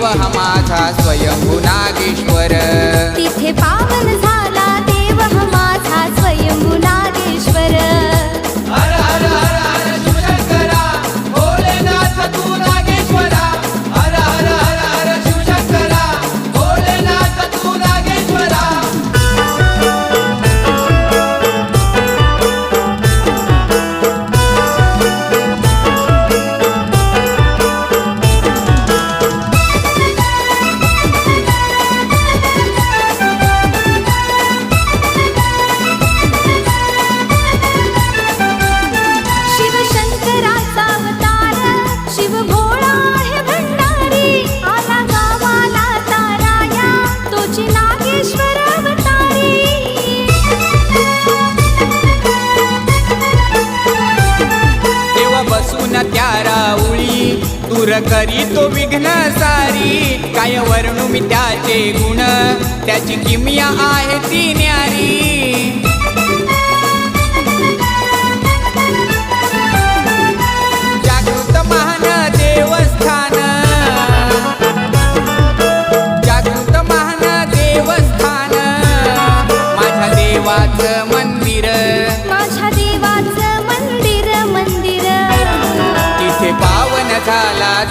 देव हा माझा स्वयंभू नागेश्वर. करी तो विघ्न सारी. काय वर्णू मी त्याचे गुण? त्याची किमिया आहे ती न्यारी.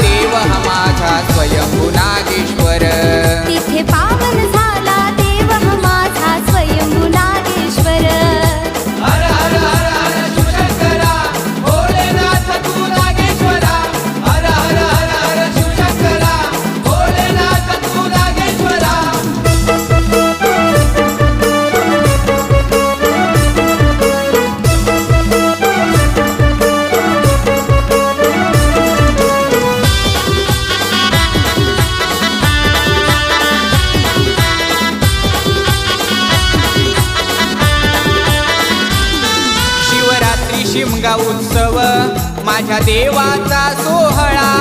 देव हा माझा स्वयंभू नागेश्वर तिथे पावन दुर्गा उत्सव माझ्या देवाचा सोहळा.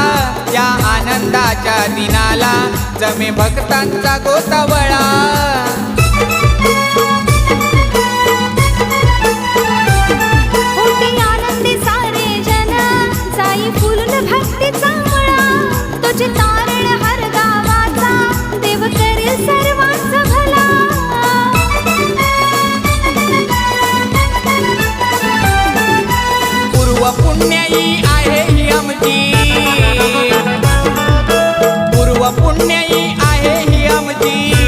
या आनंदाच्या दिनाला जमे भक्तांचा गोतावळा. पुण्याई आहे ही आमची. पूर्व पुण्याई आहे ही आमची.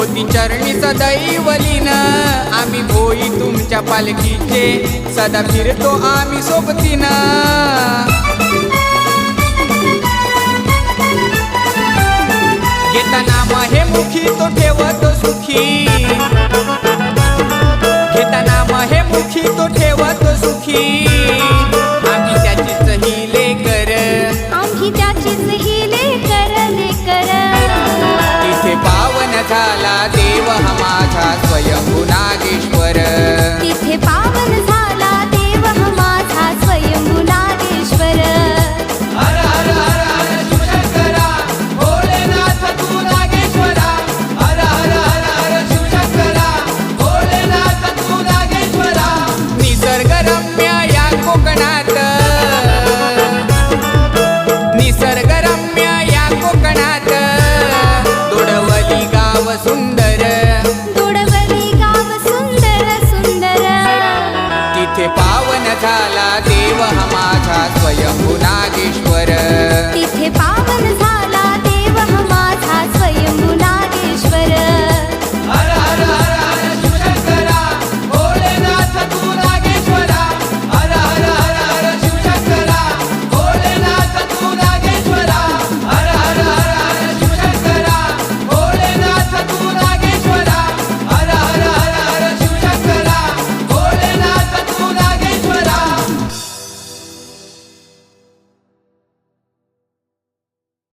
होती चरणी सदैव लीना आम्ही भोई तुमच्या पालखीचे सदा फिरतो आम्ही सोबतीना. घेताना मा हे मुखी तो ठेवतो सुखी. देव हा माझा स्वयंभुनागेश्वर. तिथे पावन झाला देव हा माझा स्वयंभुना झाला देव हा माझा स्वयंभू नागेश्वर तिथे पावन झाला